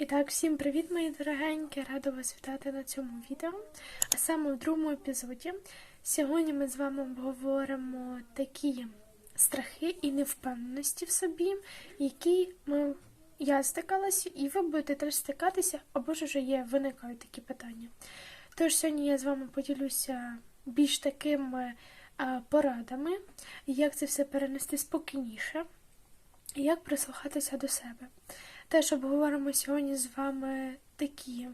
І так, всім привіт, мої дорогенькі! Рада вас вітати на цьому відео. А саме в другому епізоді. Сьогодні ми з вами обговоримо такі страхи і невпевненості в собі, які ми, я стикалася, і ви будете теж стикатися, або ж вже є, виникають такі питання. Тож сьогодні я з вами поділюся більш такими порадами, як це все перенести спокійніше, і як прислухатися до себе. Теж обговоримо сьогодні з вами такі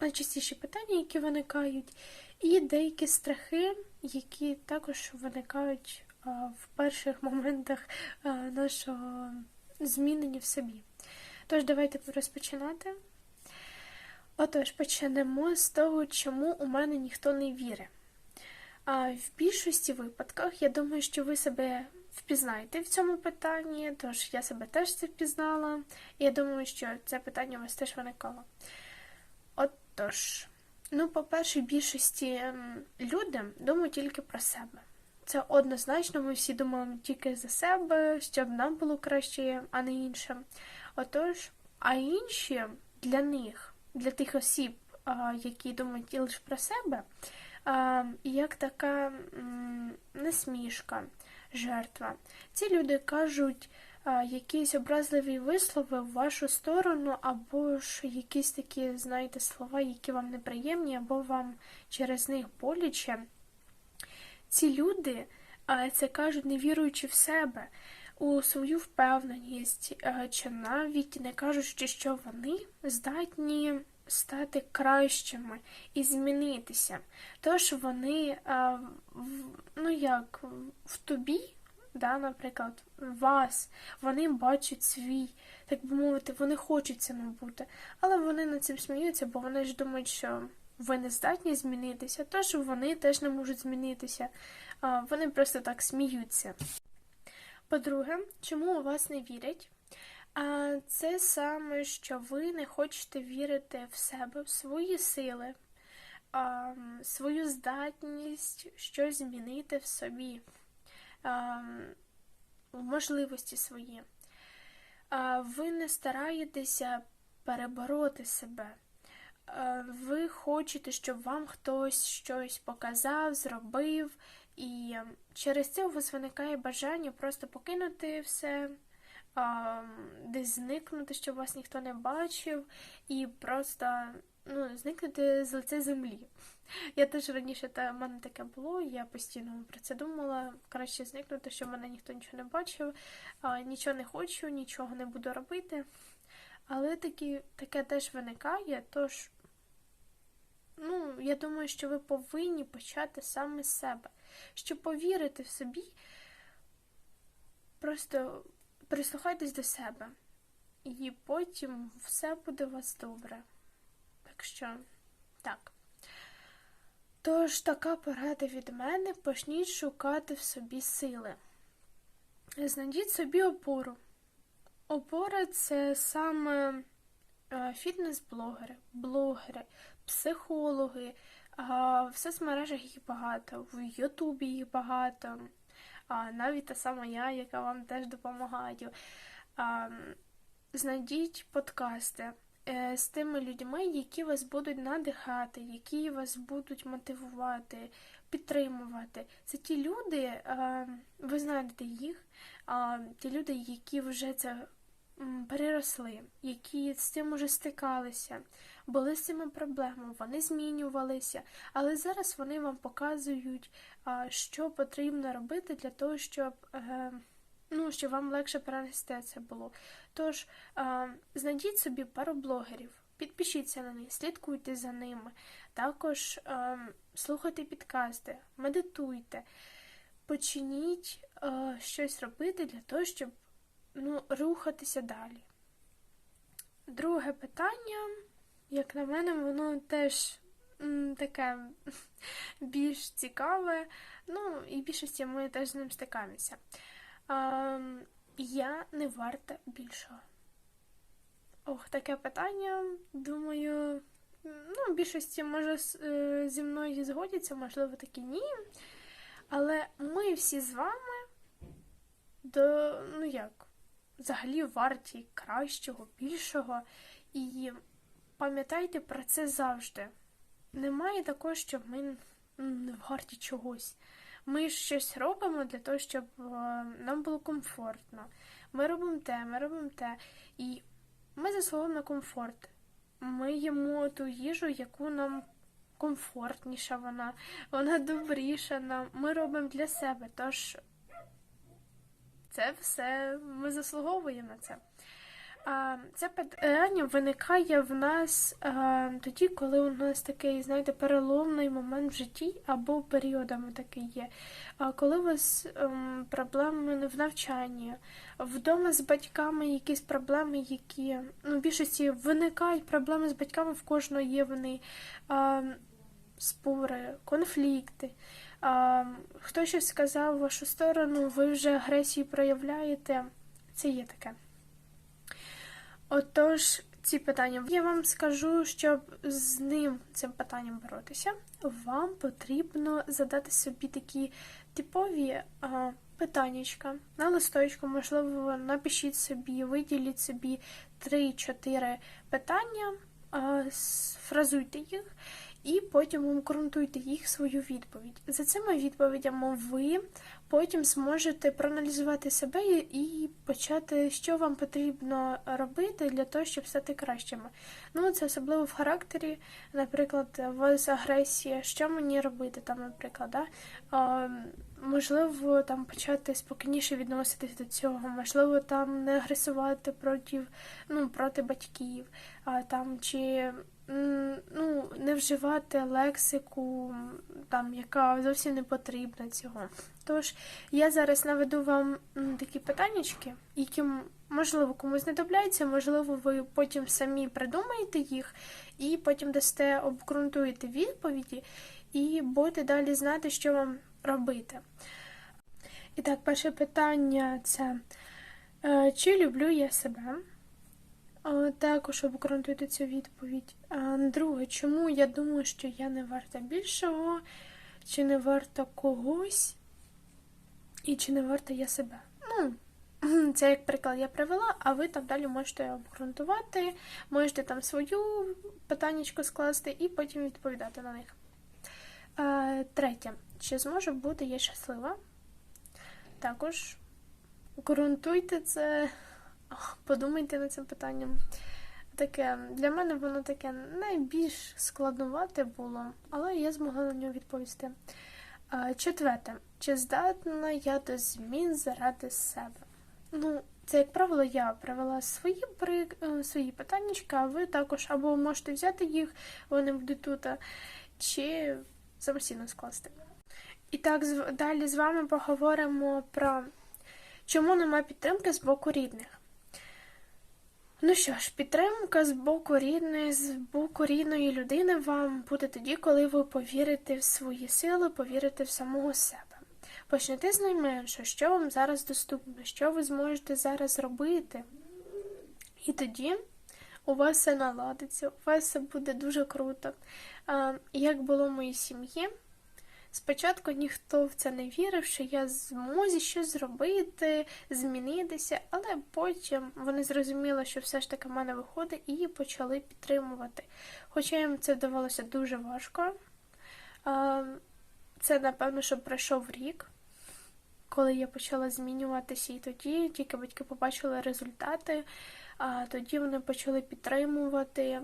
найчастіші питання, які виникають, і деякі страхи, які також виникають в перших моментах нашого змінення в собі. Тож, давайте розпочинати. Отож, почнемо з того, чому у мене ніхто не вірить. А в більшості випадках я думаю, що ви себе впізнаєте в цьому питанні, тож я себе теж це впізнала, і я думаю, що це питання у вас теж виникало. Отож, ну, по-перше, більшості ем, люди думають тільки про себе. Це однозначно, ми всі думаємо тільки за себе, щоб нам було краще, а не іншим. Отож, а інші для них, для тих осіб, які думають лише про себе, як така насмішка, жертва. Ці люди кажуть якісь образливі вислови в вашу сторону, або ж якісь такі, знаєте, слова, які вам неприємні, або вам через них боляче. Ці люди це кажуть, не віруючи в себе, у свою впевненість, чи навіть не кажучи, що вони здатні стати кращими і змінитися. Тож вони, ну як, в тобі, да, наприклад, вас, вони бачать свій, так би мовити, вони хочуть цим бути, але вони над цим сміються, бо вони ж думають, що ви не здатні змінитися, тож вони теж не можуть змінитися. Вони просто так сміються. По-друге, чому у вас не вірять? Це саме, що ви не хочете вірити в себе, в свої сили, свою здатність щось змінити в собі, в можливості свої. Ви не стараєтеся перебороти себе. Ви хочете, щоб вам хтось щось показав, зробив, і через це у вас виникає бажання просто покинути все, а, десь зникнути, щоб вас ніхто не бачив, і просто ну, зникнути з лиця землі. Я теж раніше та, в мене таке було, я постійно про це думала. Краще зникнути, щоб мене ніхто нічого не бачив, а, нічого не хочу, нічого не буду робити. Але такі, таке теж виникає, тож ну, я думаю, що ви повинні почати саме з себе. Щоб повірити в собі, просто прислухайтесь до себе, і потім все буде у вас добре. Так що, так. Тож, така порада від мене: почніть шукати в собі сили. Знайдіть собі опору. Опора це саме е, фітнес-блогери, блогери, психологи. В соцмережах їх багато, в Ютубі їх багато, навіть та сама я, яка вам теж допомагаю. Знайдіть подкасти е, з тими людьми, які вас будуть надихати, які вас будуть мотивувати, підтримувати. Це ті люди, ви знаєте їх, ті люди, які вже це переросли, які з цим уже стикалися, були з цими проблемами, вони змінювалися, але зараз вони вам показують, що потрібно робити для того, щоб. е, Ну, щоб вам легше перенести це було. Тож, знайдіть собі пару блогерів, підпишіться на них, слідкуйте за ними. Також слухайте підкасти, медитуйте, почніть щось робити для того, щоб ну, рухатися далі. Друге питання, як на мене, воно теж таке більш цікаве. Ну, і більшості ми теж з ним стикаємося. Я не варта більшого. Ох, таке питання. Думаю, ну, більшості може е, зі мною згодяться, можливо, такі ні. Але ми всі з вами до, ну як, взагалі варті кращого, більшого. І пам'ятайте про це завжди. Немає такого, що ми не варті чогось. Ми щось робимо для того, щоб е, нам було комфортно. Ми робимо те, ми робимо те. І ми заслуговуємо на комфорт. Ми їмо ту їжу, яку нам комфортніша вона, вона добріша нам. Ми робимо для себе. Тож це все ми заслуговуємо на це. Це питання виникає в нас тоді, коли у нас такий, знаєте, переломний момент в житті або періодами такий є. Коли у вас ем, проблеми в навчанні, вдома з батьками якісь проблеми, які ну, в більшості виникають проблеми з батьками, в кожного є вони спори, конфлікти. Хто щось сказав в вашу сторону, ви вже агресію проявляєте. Це є таке. Отож, ці питання я вам скажу, щоб з ним цим питанням боротися, вам потрібно задати собі такі типові а, питаннячка на листочку, можливо, напишіть собі, виділіть собі 3-4 питання, а, сфразуйте їх. І потім обґрунтуйте їх свою відповідь. За цими відповідями ви потім зможете проаналізувати себе і почати, що вам потрібно робити для того, щоб стати кращими. Ну, це особливо в характері, наприклад, вас агресія, що мені робити, там, наприклад, да? а, можливо, там почати спокійніше відноситись до цього, можливо, там не агресувати проти, ну, проти батьків, а, там, чи ну, не вживати лексику, там, яка зовсім не потрібна цього. Тож, я зараз наведу вам такі питаннячки, які, можливо, комусь знадобляються, можливо, ви потім самі придумаєте їх, і потім дасте, обґрунтуєте відповіді, і будете далі знати, що вам робити. І так, перше питання це е, чи люблю я себе? Також обґрунтуйте цю відповідь. Друге, чому я думаю, що я не варта більшого, чи не варта когось, і чи не варта я себе. Ну, це як приклад я привела, а ви там далі можете обґрунтувати, можете там свою питаннячку скласти і потім відповідати на них. Третє, чи зможу бути я щаслива? Також ґрунтуйте це. Подумайте над цим питанням. Таке, Для мене воно таке найбільш складнувате було, але я змогла на нього відповісти. Четверте, чи здатна я до змін заради себе? Ну, це, як правило, я привела свої при... Е, свої питання, а ви також або можете взяти їх, вони будуть тут, чи самостійно скласти. І так, далі з вами поговоримо про чому немає підтримки з боку рідних. Ну що ж, підтримка з боку рідної, з боку рідної людини вам буде тоді, коли ви повірите в свої сили, повірите в самого себе. Почнете з найменше, що вам зараз доступно, що ви зможете зараз робити. І тоді у вас все наладиться, у вас все буде дуже круто. Як було в моїй сім'ї, Спочатку ніхто в це не вірив, що я зможу щось зробити, змінитися, але потім вони зрозуміли, що все ж таки в мене виходить, і почали підтримувати. Хоча їм це вдавалося дуже важко. Це, напевно, що пройшов рік, коли я почала змінюватися, і тоді тільки батьки побачили результати, тоді вони почали підтримувати.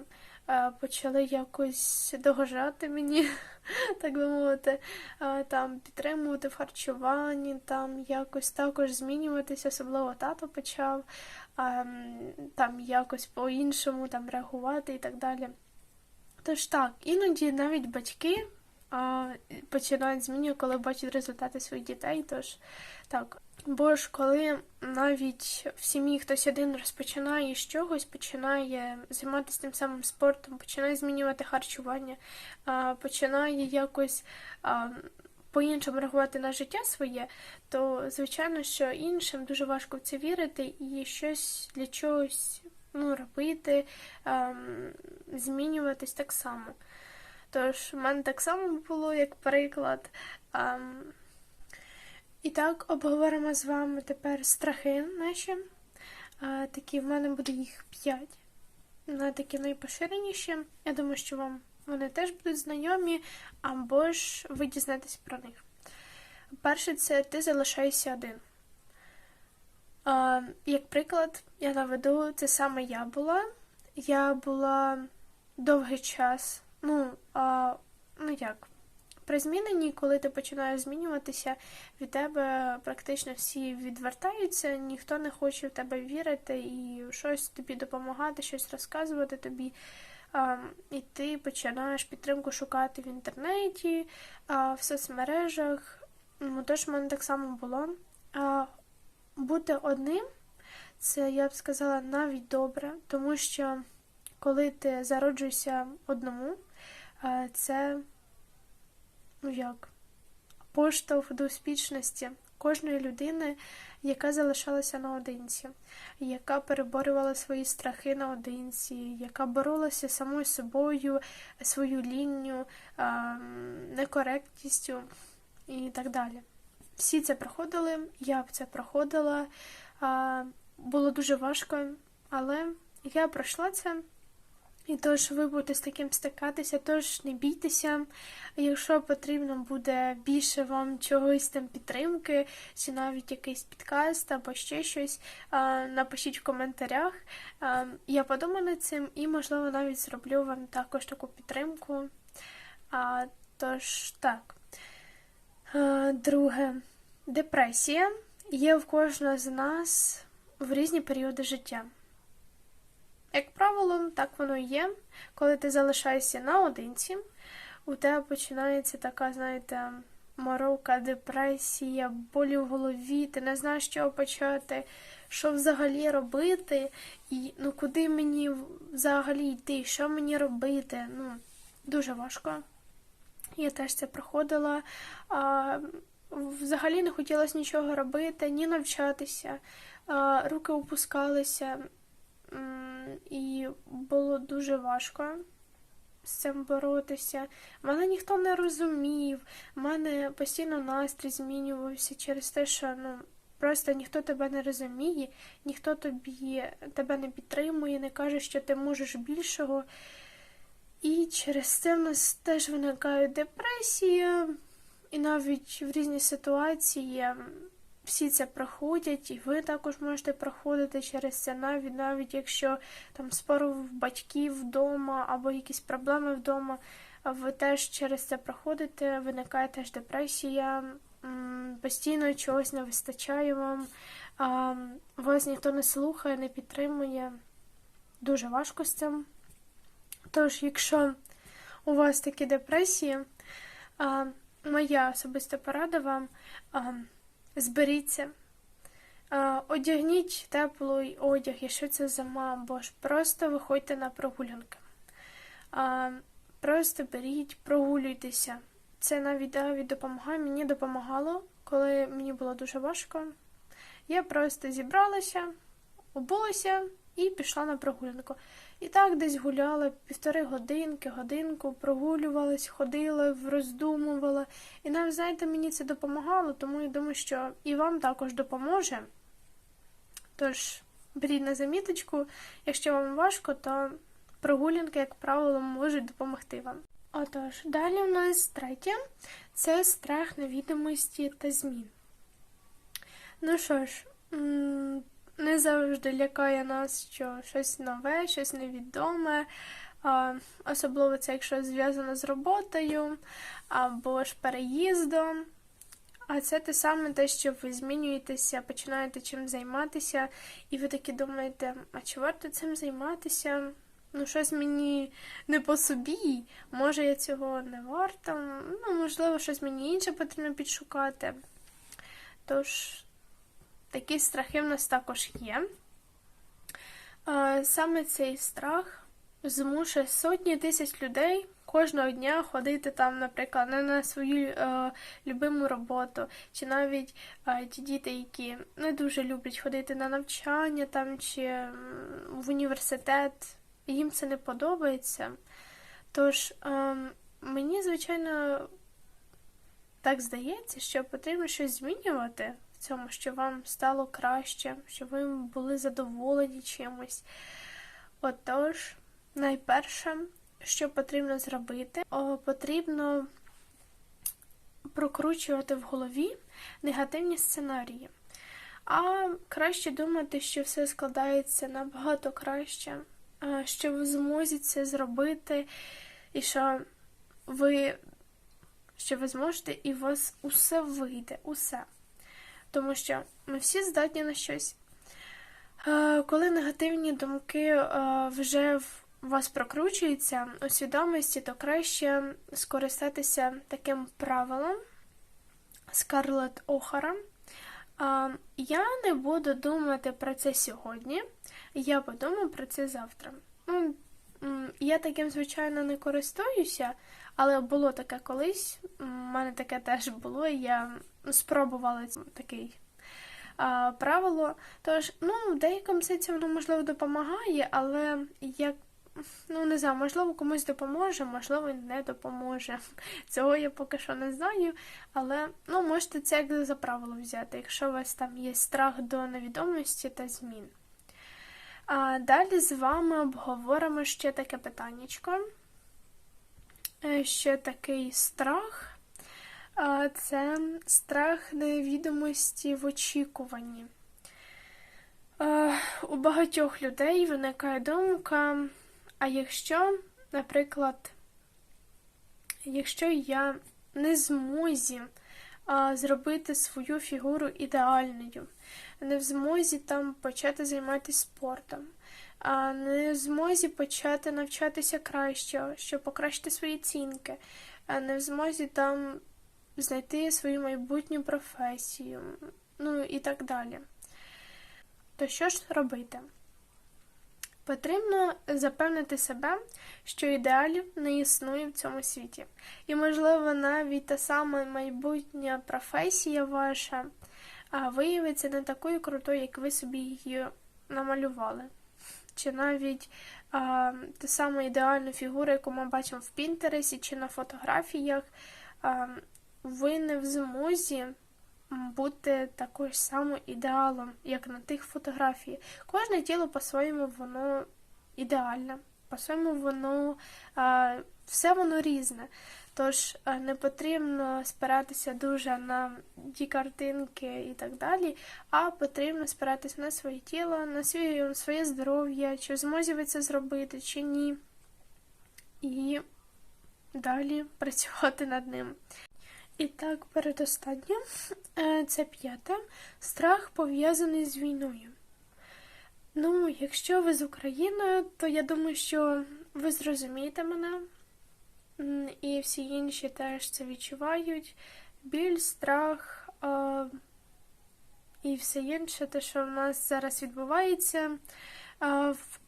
Е, почали якось догожати мені, так би мовити, е, там підтримувати в харчуванні, там якось також змінюватися, особливо тато почав ем, там якось по-іншому там реагувати і так далі. Тож так, іноді навіть батьки починають змінювати, коли бачать результати своїх дітей. Тож так. Бо ж коли навіть в сім'ї хтось один розпочинає з чогось, починає займатися тим самим спортом, починає змінювати харчування, починає якось по-іншому реагувати на життя своє, то звичайно, що іншим дуже важко в це вірити і щось для чогось ну, робити, змінюватись так само. Тож, в мене так само було, як приклад. І так, обговоримо з вами тепер страхи наші. А, Такі в мене буде їх п'ять. на такі найпоширеніші. Я думаю, що вам вони теж будуть знайомі, або ж ви дізнаєтесь про них. Перше, це ти залишаєшся один. А, Як приклад, я наведу, це саме я була. Я була довгий час, ну, а, ну як, при зміненні, коли ти починаєш змінюватися, від тебе практично всі відвертаються, ніхто не хоче в тебе вірити і щось тобі допомагати, щось розказувати тобі. І ти починаєш підтримку шукати в інтернеті, в соцмережах. Ну, Тож в мене так само було. Бути одним, це я б сказала навіть добре, тому що коли ти зароджуєшся одному, це ну як, поштовх до успішності кожної людини, яка залишалася наодинці, яка переборювала свої страхи наодинці, яка боролася самою собою, свою лінню, некоректністю і так далі. Всі це проходили, я б це проходила. Було дуже важко, але я пройшла це. І тож ви будете з таким стикатися, тож не бійтеся. Якщо потрібно буде більше вам чогось там підтримки, чи навіть якийсь підкаст або ще щось, напишіть в коментарях. Я подумаю над цим і, можливо, навіть зроблю вам також таку підтримку. Тож, так. Друге, депресія є в кожного з нас в різні періоди життя. Як правило, так воно є. Коли ти залишаєшся наодинці, у тебе починається така, знаєте, морока, депресія, болі в голові, ти не знаєш, що почати, що взагалі робити, і ну куди мені взагалі йти, що мені робити. Ну, Дуже важко. Я теж це проходила. А, Взагалі не хотілося нічого робити, ні навчатися, руки опускалися і було дуже важко з цим боротися. Мене ніхто не розумів, в мене постійно настрій змінювався через те, що ну, просто ніхто тебе не розуміє, ніхто тобі тебе не підтримує, не каже, що ти можеш більшого. І через це в нас теж виникає депресія, і навіть в різні ситуації всі це проходять, і ви також можете проходити через це, навіть навіть якщо там спору в батьків вдома або якісь проблеми вдома, ви теж через це проходите, виникає теж депресія, постійно чогось не вистачає вам, вас ніхто не слухає, не підтримує. Дуже важко з цим. Тож, якщо у вас такі депресії, моя особиста порада вам зберіться, одягніть теплий одяг, якщо це зима, або ж просто виходьте на прогулянки. Просто беріть, прогулюйтеся. Це навіть навіть допомагає. Мені допомагало, коли мені було дуже важко. Я просто зібралася, обулася і пішла на прогулянку. І так десь гуляла півтори годинки, годинку, прогулювалась, ходила, роздумувала. І навіть, знаєте, мені це допомагало, тому я думаю, що і вам також допоможе. Тож, беріть на заміточку, якщо вам важко, то прогулянки, як правило, можуть допомогти вам. Отож, далі у нас третє це страх невідомості та змін. Ну що ж, не завжди лякає нас, що щось нове, щось невідоме. Особливо це, якщо зв'язано з роботою або ж переїздом. А це те саме те, що ви змінюєтеся, починаєте чим займатися, і ви такі думаєте, а чи варто цим займатися? Ну, щось мені не по собі, може я цього не варта, ну, можливо, щось мені інше потрібно підшукати. Тож, Такі страхи в нас також є. Саме цей страх змушує сотні тисяч людей кожного дня ходити там, наприклад, не на свою е, любиму роботу, чи навіть е, ті діти, які не дуже люблять ходити на навчання там чи в університет, їм це не подобається. Тож е, мені, звичайно, так здається, що потрібно щось змінювати цьому, що вам стало краще, щоб ви були задоволені чимось. Отож, найперше, що потрібно зробити, потрібно прокручувати в голові негативні сценарії. А краще думати, що все складається набагато краще, що ви змозі це зробити, і що ви, що ви зможете, і у вас усе вийде, усе. Тому що ми всі здатні на щось. Е, Коли негативні думки е, вже в вас прокручуються у свідомості, то краще скористатися таким правилом Скарлетт Охара. Я не буду думати про це сьогодні, я подумаю про це завтра. Ну, Я таким, звичайно, не користуюся, але було таке колись. У мене таке теж було, і я спробувала такий а, правило. Тож, ну, в деякому сенсі воно можливо допомагає, але як. Ну, не знаю, можливо, комусь допоможе, можливо, не допоможе. Цього я поки що не знаю, але ну, можете це як за правило взяти, якщо у вас там є страх до невідомості та змін. А далі з вами обговоримо ще таке питаннячко. Е, Ще такий страх. Це страх невідомості в очікуванні. Е, У багатьох людей виникає думка, а якщо, наприклад, якщо я не змозі зробити свою фігуру ідеальною, не в змозі там почати займатися спортом, не в змозі почати навчатися краще, щоб покращити свої цінки, не в змозі там знайти свою майбутню професію, ну і так далі. То що ж робити? Потрібно запевнити себе, що ідеалів не існує в цьому світі. І, можливо, навіть та сама майбутня професія ваша виявиться не такою крутою, як ви собі її намалювали. Чи навіть а, та сама ідеальна фігура, яку ми бачимо в Пінтересі чи на фотографіях, а, ви не в змозі бути такою ж самою ідеалом, як на тих фотографіях. Кожне тіло по-своєму воно ідеальне, по-своєму воно все воно різне. Тож не потрібно спиратися дуже на ті картинки і так далі, а потрібно спиратися на своє тіло, на своє, своє здоров'я, чи змозі ви це зробити, чи ні. І далі працювати над ним. І так, передостаннє, е, це п'яте. Страх пов'язаний з війною. Ну, якщо ви з Україною, то я думаю, що ви зрозумієте мене, і всі інші теж це відчувають. Біль, страх е, і все інше, те, що в нас зараз відбувається. Е, в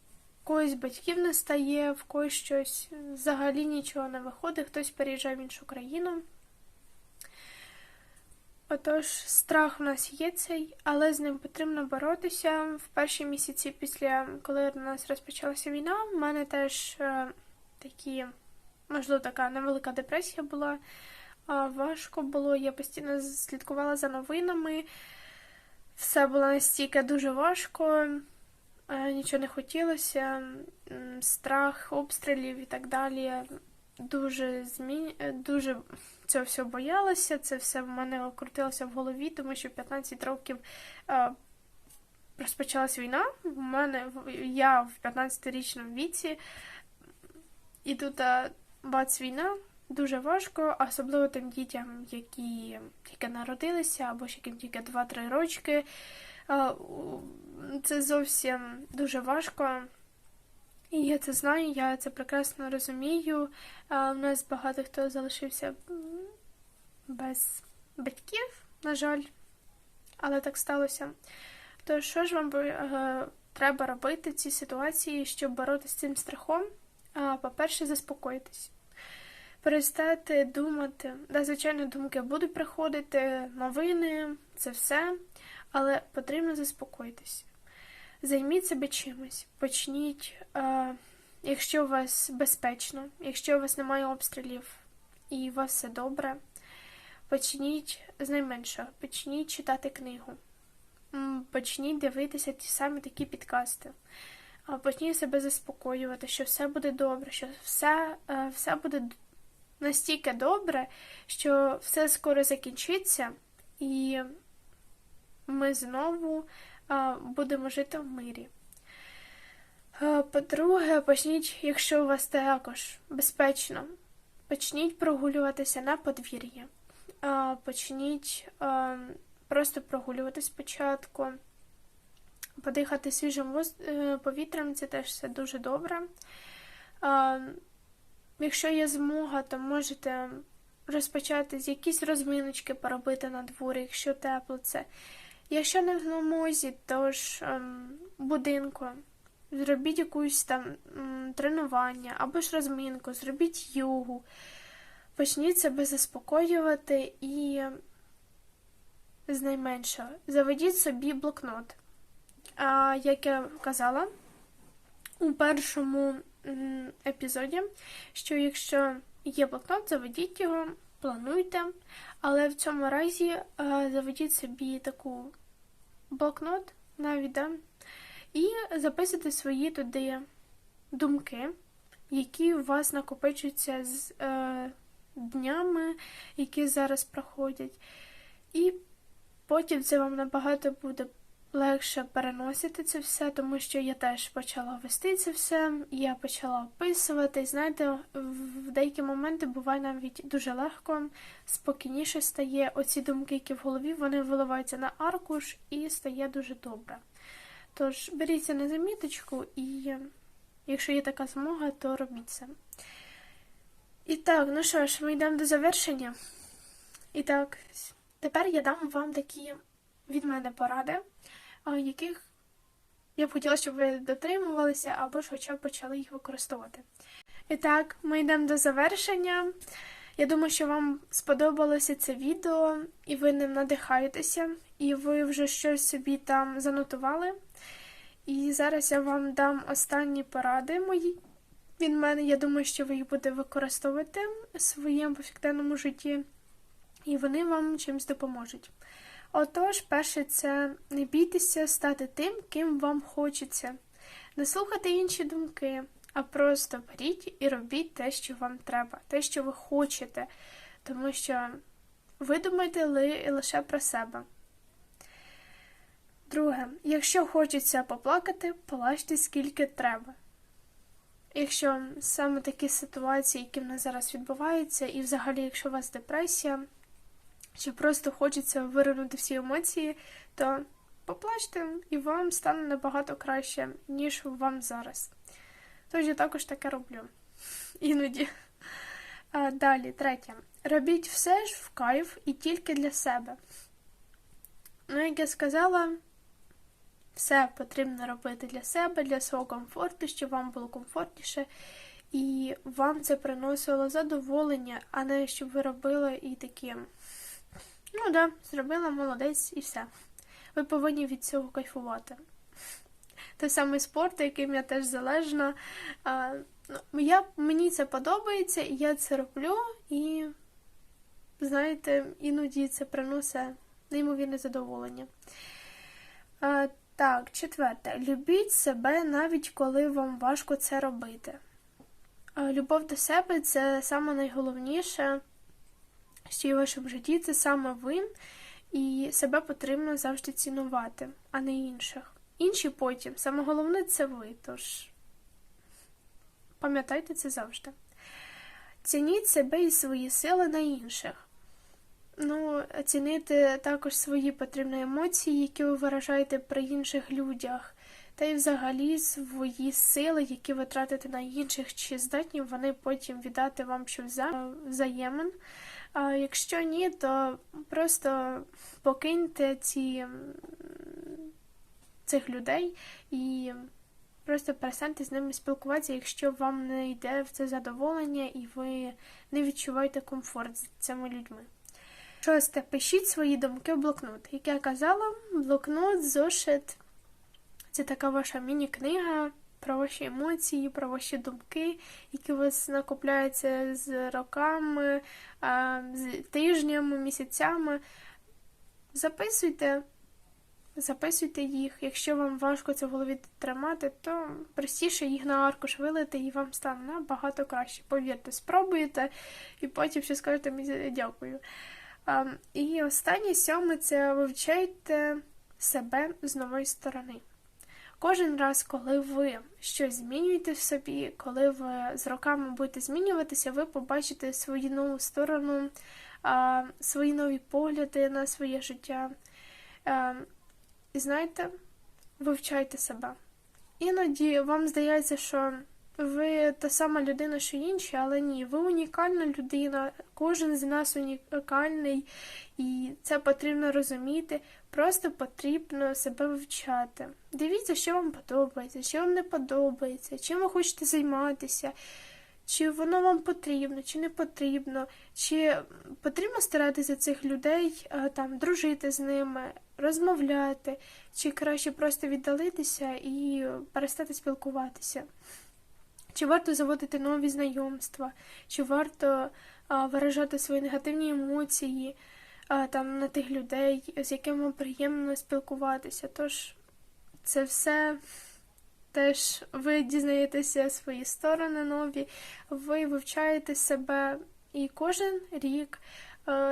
когось батьків не стає, в когось щось взагалі нічого не виходить, хтось переїжджає в іншу країну. Отож, страх у нас є цей, але з ним потрібно боротися. В перші місяці, після коли у нас розпочалася війна, в мене теж е, такі, можливо, така невелика депресія була. Важко було, я постійно слідкувала за новинами. Все було настільки дуже важко, е, нічого не хотілося, страх обстрілів і так далі. Дуже змі... е, дуже цього все боялася, це все в мене крутилося в голові, тому що 15 років е, розпочалась війна. В мене я в 15-річному віці, і тут е, бац війна. Дуже важко, особливо тим дітям, які тільки народилися, або ж яким тільки 2-3 рочки. Е, Це зовсім дуже важко. І я це знаю, я це прекрасно розумію. У нас багато хто залишився без батьків, на жаль, але так сталося. То що ж вам е, треба робити в цій ситуації, щоб боротися з цим страхом? По-перше, заспокоїтись. Перестати думати. Да, звичайно, думки будуть приходити, новини, це все, але потрібно заспокоїтись. Займіть себе чимось. Почніть, е, якщо у вас безпечно, якщо у вас немає обстрілів і у вас все добре, почніть з найменшого, почніть читати книгу, почніть дивитися ті самі такі підкасти. почніть себе заспокоювати, що все буде добре, що все, е, все буде настільки добре, що все скоро закінчиться, і ми знову будемо жити в мирі. По-друге, почніть, якщо у вас також безпечно, почніть прогулюватися на подвір'ї. Почніть просто прогулюватись спочатку, подихати свіжим е, повітрям, це теж все дуже добре. Якщо є змога, то можете розпочати з якісь розминочки поробити на дворі, якщо тепло це. Якщо не в змозі, то ж ем, будинку. Зробіть якусь там тренування або ж розминку, зробіть йогу. Почніть себе заспокоювати і з найменшого. Заведіть собі блокнот. А, як я казала у першому епізоді, що якщо є блокнот, заведіть його, плануйте, але в цьому разі е, заведіть собі таку блокнот навіть, да, і записуйте свої туди думки, які у вас накопичуються з е, днями, які зараз проходять. І потім це вам набагато буде легше переносити це все, тому що я теж почала вести це все, я почала описувати. Знаєте, в деякі моменти буває навіть дуже легко, спокійніше стає. Оці думки, які в голові, вони виливаються на аркуш і стає дуже добре. Тож беріться на заміточку, і якщо є така змога, то робіть це. І так, ну що ж, ми йдемо до завершення. І так, тепер я дам вам такі від мене поради, яких я б хотіла, щоб ви дотримувалися або ж хоча б почали їх використовувати. І так, ми йдемо до завершення. Я думаю, що вам сподобалося це відео, і ви ним надихаєтеся, і ви вже щось собі там занотували. І зараз я вам дам останні поради мої від мене. Я думаю, що ви їх будете використовувати в своєму повсякденному житті, і вони вам чимось допоможуть. Отож, перше, це не бійтеся стати тим, ким вам хочеться. Не слухайте інші думки, а просто беріть і робіть те, що вам треба, те, що ви хочете, тому що ви думаєте ли лише про себе. Друге, якщо хочеться поплакати, плачте скільки треба. Якщо саме такі ситуації, які в нас зараз відбуваються, і взагалі, якщо у вас депресія, чи просто хочеться виринути всі емоції, то поплачте і вам стане набагато краще, ніж вам зараз. Тож я також таке роблю. Іноді. А, Далі, третє. Робіть все ж в кайф і тільки для себе. Ну, як я сказала, все потрібно робити для себе, для свого комфорту, щоб вам було комфортніше, і вам це приносило задоволення, а не щоб ви робили і такі. Ну да, зробила молодець і все. Ви повинні від цього кайфувати. Той самий спорт, яким я теж залежна. Ну, я, Мені це подобається, і я це роблю, і, знаєте, іноді це приносить неймовірне задоволення. Так, четверте. Любіть себе навіть коли вам важко це робити. Любов до себе це саме найголовніше що є в вашому житті це саме ви, і себе потрібно завжди цінувати, а не інших. Інші потім. Саме головне це ви, тож пам'ятайте це завжди. Цініть себе і свої сили на інших. Ну, цінити також свої потрібні емоції, які ви виражаєте при інших людях, та й взагалі свої сили, які ви тратите на інших, чи здатні вони потім віддати вам щось взаємин. А якщо ні, то просто покиньте ці, цих людей і просто перестаньте з ними спілкуватися, якщо вам не йде в це задоволення і ви не відчуваєте комфорт з цими людьми. Шосте, пишіть свої думки в блокнот. Як я казала, блокнот, зошит це така ваша міні-книга про ваші емоції, про ваші думки, які у вас накопляються з роками, з тижнями, місяцями. Записуйте записуйте їх. Якщо вам важко це в голові тримати, то простіше їх на аркуш вилити і вам стане набагато краще. Повірте, спробуєте і потім ще скажете мені дякую. І останнє сьоме це вивчайте себе з нової сторони. Кожен раз, коли ви щось змінюєте в собі, коли ви з роками будете змінюватися, ви побачите свою нову сторону, свої нові погляди на своє життя. І знаєте, вивчайте себе. Іноді вам здається, що ви та сама людина, що інші, але ні, ви унікальна людина, кожен з нас унікальний, і це потрібно розуміти. Просто потрібно себе вивчати. Дивіться, що вам подобається, що вам не подобається, чим ви хочете займатися, чи воно вам потрібно, чи не потрібно, чи потрібно старатися цих людей е, там дружити з ними, розмовляти, чи краще просто віддалитися і перестати спілкуватися. Чи варто заводити нові знайомства, чи варто а, виражати свої негативні емоції а, там на тих людей, з якими вам приємно спілкуватися. Тож це все теж ви дізнаєтеся свої сторони нові, ви вивчаєте себе, і кожен рік,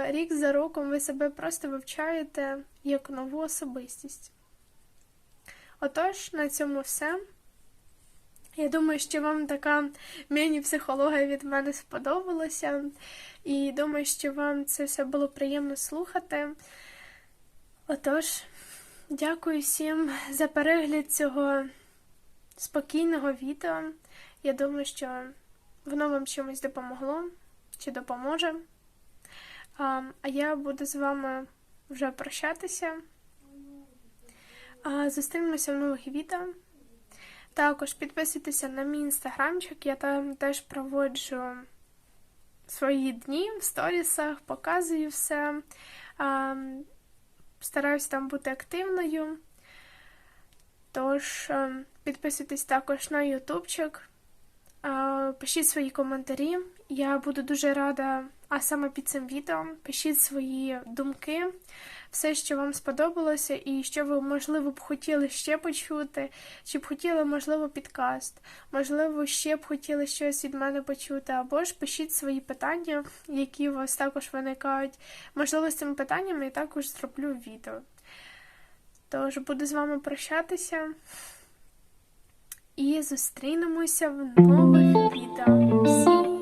рік за роком ви себе просто вивчаєте як нову особистість. Отож, на цьому все. Я думаю, що вам така міні-психологія від мене сподобалася, і думаю, що вам це все було приємно слухати. Отож, дякую всім за перегляд цього спокійного відео. Я думаю, що воно вам чимось допомогло чи допоможе. А, я буду з вами вже прощатися. Зустрінемося в нових відео. Також підписуйтеся на мій інстаграмчик, я там теж проводжу свої дні в сторісах, показую все. Стараюсь там бути активною. Тож, підписуйтесь також на ютубчик, пишіть свої коментарі. Я буду дуже рада, а саме під цим відео, пишіть свої думки все, що вам сподобалося, і що ви, можливо, б хотіли ще почути, чи б хотіли, можливо, підкаст, можливо, ще б хотіли щось від мене почути, або ж пишіть свої питання, які у вас також виникають. Можливо, з цими питаннями я також зроблю відео. Тож буду з вами прощатися і зустрінемося в нових відео. Всім